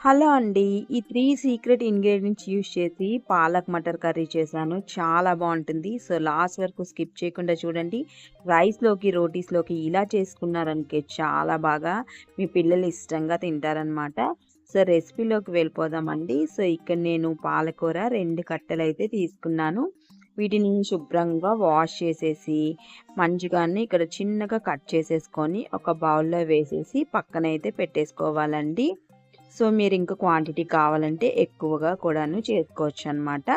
Hello అండి. ఈ three secret ingredients use చేసి పాలక్ మటర్ కర్రీ చేశాను. చాలా బాగుంటుంది సో, లాస్ట్ వరకు స్కిప్ చేయకుండా చూడండి. రైస్‌లోకి, రోటీస్‌లోకి ఇలా చేసుకున్నారనుకే చాలా బాగా మీ పిల్లలు ఇష్టంగా తింటారనమాట. సో, రెసిపీలోకి వెళ్ళిపోదామండి. సో, ఇక్కడ నేను పాలకూర 2 కట్టెలైతే తీసుకున్నాను. వీటిని శుభ్రంగా వాష్ చేసేసి, మంచిగానే ఇక్కడ చిన్నగా కట్ చేసేసుకొని, ఒక బౌల్‌లో వేసేసి పక్కనైతే పెట్టేసుకోవాలండి. సో, మీరు ఇంకా క్వాంటిటీ కావాలంటే ఎక్కువగా కూడాను చేసుకోవచ్చు అనమాట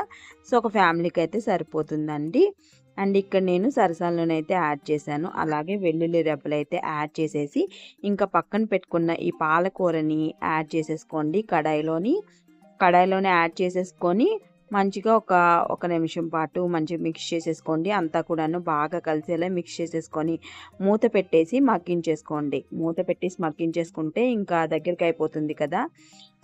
సో, ఒక ఫ్యామిలీకి అయితే సరిపోతుందండి. అండ్ ఇక్కడ నేను సరసాల నూనె అయితే యాడ్ చేశాను. అలాగే వెల్లుల్లి రెబ్బలు అయితే యాడ్ చేసేసి, ఇంకా పక్కన పెట్టుకున్న ఈ పాలకూరని యాడ్ చేసేసుకోండి కడాయిలోని. కడాయిలోనే యాడ్ చేసేసుకొని, మంచిగా ఒక, ఒక నిమిషం పాటు మంచిగా మిక్స్ చేసేసుకోండి. అంతా కూడాను బాగా కలిసేలా మిక్స్ చేసేసుకొని, మూత పెట్టేసి మగ్గించేసుకోండి. మూత పెట్టేసి మగ్గించేసుకుంటే ఇంకా దగ్గరికి అయిపోతుంది కదా!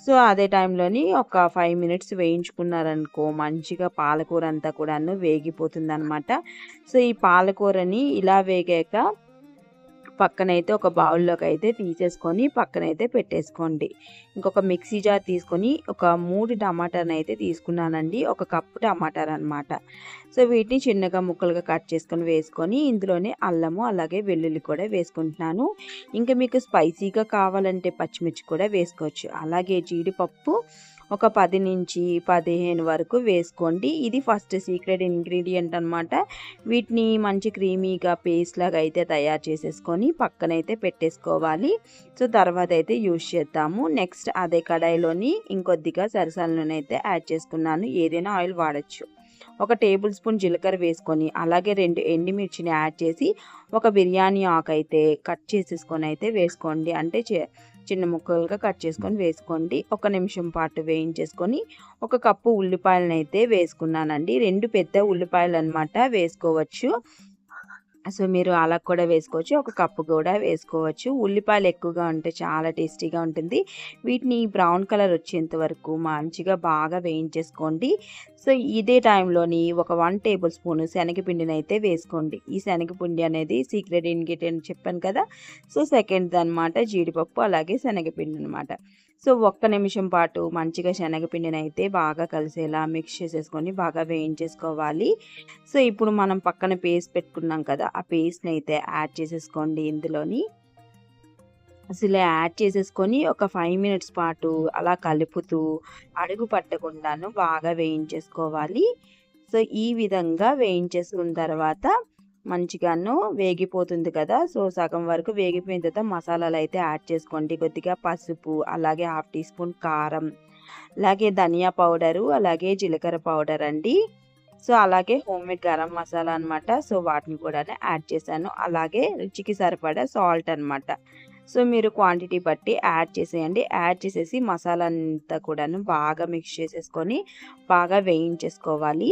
సో, అదే టైంలోని ఒక ఫైవ్ మినిట్స్ వేయించుకున్నారనుకో మంచిగా పాలకూర అంతా కూడాను వేగిపోతుందనమాట. సో, ఈ పాలకూరని ఇలా వేగాక పక్కనైతే ఒక బౌల్‌లోకైతే తీసేసుకొని పక్కనైతే పెట్టేసుకోండి. ఇంకొక మిక్సీ జార్ తీసుకొని ఒక 3 టమాటానైతే తీసుకున్నానండి. ఒక కప్పు టమాటాలనమాట. సో, వీటిని చిన్నగా ముక్కలుగా కట్ చేసుకొని వేసుకొని, ఇందులోనే అల్లము, అలాగే వెల్లుల్లి కూడా వేసుకుంటున్నాను. ఇంకా మీకు స్పైసీగా కావాలంటే పచ్చిమిర్చి కూడా వేసుకోవచ్చు. అలాగే జీడిపప్పు ఒక 10-15 వరకు వేసుకోండి. ఇది ఫస్ట్ సీక్రెట్ ఇంగ్రీడియంట్ అనమాట. వీటిని మంచి క్రీమీగా పేస్ట్ లాగా అయితే తయారు చేసేసుకొని పక్కనైతే పెట్టేసుకోవాలి. సో, తర్వాత అయితే యూజ్ చేద్దాము. నెక్స్ట్ అదే కడాయిలోని ఇంకొద్దిగా సరసాల నూనె అయితే యాడ్ చేసుకున్నాను. ఏదైనా ఆయిల్ వాడొచ్చు. ఒక టేబుల్ స్పూన్ జీలకర్ర వేసుకొని, అలాగే రెండు ఎండుమిర్చిని యాడ్ చేసి, ఒక బిర్యానీ ఆకైతే కట్ చేసేసుకొని అయితే వేసుకోండి. అంటే చిన్న ముక్కలుగా కట్ చేసుకొని వేసుకోండి. ఒక నిమిషం పాటు వేయించేసుకొని, ఒక కప్పు ఉల్లిపాయలనైతే వేసుకున్నానండి. రెండు పెద్ద ఉల్లిపాయలు అనమాట వేసుకోవచ్చు. సో, మీరు అలా కూడా వేసుకోవచ్చు. ఒక కప్పు కూడా వేసుకోవచ్చు. ఉల్లిపాయలు ఎక్కువగా ఉంటే చాలా టేస్టీగా ఉంటుంది. వీటిని బ్రౌన్ కలర్ వచ్చేంత వరకు మంచిగా బాగా వేయించేసుకోండి. సో, ఇదే టైంలోని ఒక వన్ టేబుల్ స్పూన్ శనగపిండినైతే వేసుకోండి. ఈ శనగపిండి అనేది సీక్రెట్ ఇంగ్రీడియంట్ చెప్పాను కదా! సో, సెకండ్‌దనమాట జీడిపప్పు అలాగే శనగపిండి అనమాట. సో, ఒక్క నిమిషం పాటు మంచిగా శనగపిండినైతే బాగా కలిసేలా మిక్స్ చేసేసుకొని బాగా వేయించేసుకోవాలి. సో, ఇప్పుడు మనం పక్కన పేస్ట్ పెట్టుకున్నాం కదా! ఆ పేస్ట్ని అయితే యాడ్ చేసేసుకోండి ఇందులోని. అసలు యాడ్ చేసేసుకొని ఒక ఫైవ్ మినిట్స్ పాటు అలా కలుపుతూ, అడుగు పట్టకుండాను బాగా వేయించేసుకోవాలి. సో, ఈ విధంగా వేయించేసుకున్న తర్వాత మంచిగాను వేగిపోతుంది కదా! సో, సగం వరకు వేగిపోయిన తర్వాత మసాలాలు అయితే యాడ్ చేసుకోండి. కొద్దిగా పసుపు, అలాగే హాఫ్ టీ స్పూన్ కారం, అలాగే ధనియా పౌడరు, అలాగే జీలకర్ర పౌడర్ అండి. సో, అలాగే హోమ్‌మేడ్ గరం మసాలా అనమాట. సో, వాటిని కూడా యాడ్ చేశాను. అలాగే రుచికి సరిపడా సాల్ట్ అనమాట. సో, మీరు క్వాంటిటీ బట్టి యాడ్ చేసేయండి. యాడ్ చేసేసి మసాలా అంతా కూడాను బాగా మిక్స్ చేసేసుకొని, బాగా వేయించేసుకోవాలి.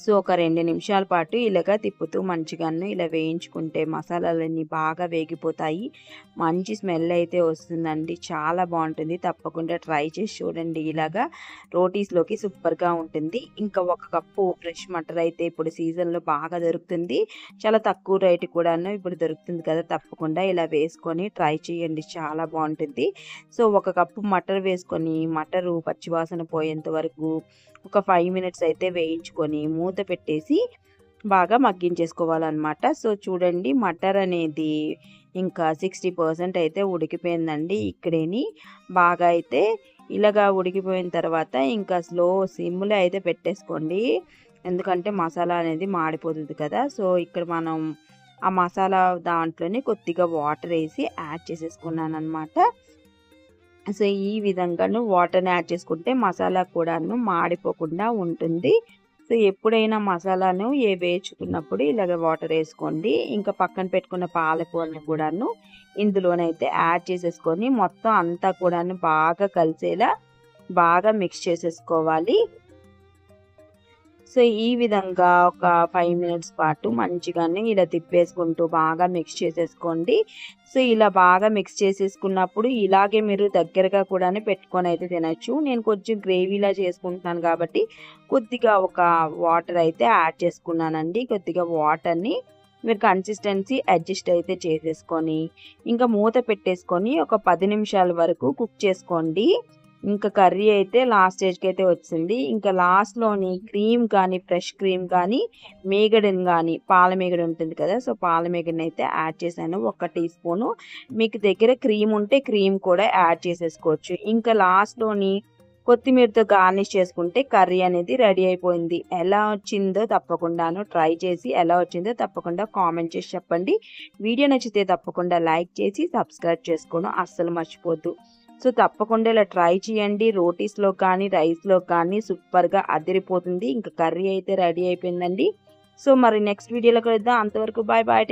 సో, ఒక రెండు నిమిషాల పాటు ఇలాగ తిప్పుతూ మంచిగాను ఇలా వేయించుకుంటే మసాలాలన్నీ బాగా వేగిపోతాయి. మంచి స్మెల్ అయితే వస్తుందండి. చాలా బాగుంటుంది తప్పకుండా ట్రై చేసి చూడండి ఇలాగా. రోటీస్‌లోకి సూపర్‌గా ఉంటుంది. ఇంకా ఒక కప్పు ఫ్రెష్ మటర్ అయితే ఇప్పుడు సీజన్‌లో బాగా దొరుకుతుంది. చాలా తక్కువ రేటు కూడాను ఇప్పుడు దొరుకుతుంది కదా! తప్పకుండా ఇలా వేసుకొని ట్రై చేయండి. చాలా బాగుంటుంది సో, ఒక కప్పు మటర్ వేసుకొని, మటరు పచ్చివాసన పోయేంత వరకు ఒక ఫైవ్ మినిట్స్ అయితే వేయించుకొని, మూత పెట్టేసి బాగా మగ్గించేసుకోవాలనమాట. సో, చూడండి మటర్ అనేది ఇంకా 60% అయితే ఉడికిపోయిందండి ఇక్కడేని. బాగా అయితే ఇలాగా ఉడికిపోయిన తర్వాత ఇంకా స్లో సిమ్‌లో అయితే పెట్టేసుకోండి. ఎందుకంటే మసాలా అనేది మాడిపోతుంది కదా! సో, ఇక్కడ మనం ఆ మసాలా దాంట్లోనే కొద్దిగా వాటర్ వేసి యాడ్ చేసేసుకున్నాననమాట. సో, ఈ విధంగాను వాటర్‌ని యాడ్ చేసుకుంటే మసాలా కూడాను మాడిపోకుండా ఉంటుంది. సో, ఎప్పుడైనా మసాలాను ఏ వేయించుకున్నప్పుడు ఇలాగ వాటర్ వేసుకోండి ఇంకా పక్కన పెట్టుకున్న పాలకూరని కూడాను ఇందులోనైతే యాడ్ చేసేసుకొని, మొత్తం అంతా కూడాను బాగా కలిసేలా బాగా మిక్స్ చేసేసుకోవాలి. సో, ఈ విధంగా ఒక ఫైవ్ మినిట్స్ పాటు మంచిగానే ఇలా తిప్పేసుకుంటూ బాగా మిక్స్ చేసేసుకోండి. సో, ఇలా బాగా మిక్స్ చేసేసుకున్నప్పుడు ఇలాగే మీరు దగ్గరగా కూడా పెట్టుకొని అయితే తినచ్చు నేను కొంచెం గ్రేవీలా చేసుకుంటున్నాను కాబట్టి కొద్దిగా ఒక వాటర్ అయితే యాడ్ చేసుకున్నానండి. కొద్దిగా వాటర్‌ని మీరు కన్సిస్టెన్సీ అడ్జస్ట్ అయితే చేసేసుకొని ఇంకా మూత పెట్టేసుకొని ఒక పది నిమిషాల వరకు కుక్ చేసుకోండి ఇంకా కర్రీ అయితే లాస్ట్ స్టేజ్కి అయితే వచ్చింది. ఇంకా లాస్ట్లోని క్రీమ్ కానీ ఫ్రెష్ క్రీమ్ కానీ మేగడిని కానీ పాల మేగడి ఉంటుంది కదా సో పాల మేగడిని అయితే యాడ్ చేశాను. ఒక టీ స్పూను మీకు దగ్గర క్రీమ్ ఉంటే క్రీమ్ కూడా యాడ్ చేసేసుకోవచ్చు. ఇంకా లాస్ట్లోని కొత్తిమీరతో గార్నిష్ చేసుకుంటే కర్రీ అనేది రెడీ అయిపోయింది. ఎలా వచ్చిందో తప్పకుండాను ట్రై చేసి ఎలా వచ్చిందో తప్పకుండా కామెంట్ చేసి చెప్పండి. వీడియో నచ్చితే తప్పకుండా లైక్ చేసి సబ్స్క్రైబ్ చేసుకోవడం అస్సలు మర్చిపోద్దు. సో తప్పకుండా ఇలా ట్రై చేయండి. రోటీస్లో కానీ రైస్లో కానీ సూపర్గా అదిరిపోతుంది. ఇంకా కర్రీ అయితే రెడీ అయిపోయిందండి. సో మరి నెక్స్ట్ వీడియోలో కలుద్దాం. అంతవరకు బాయ్ బాయ్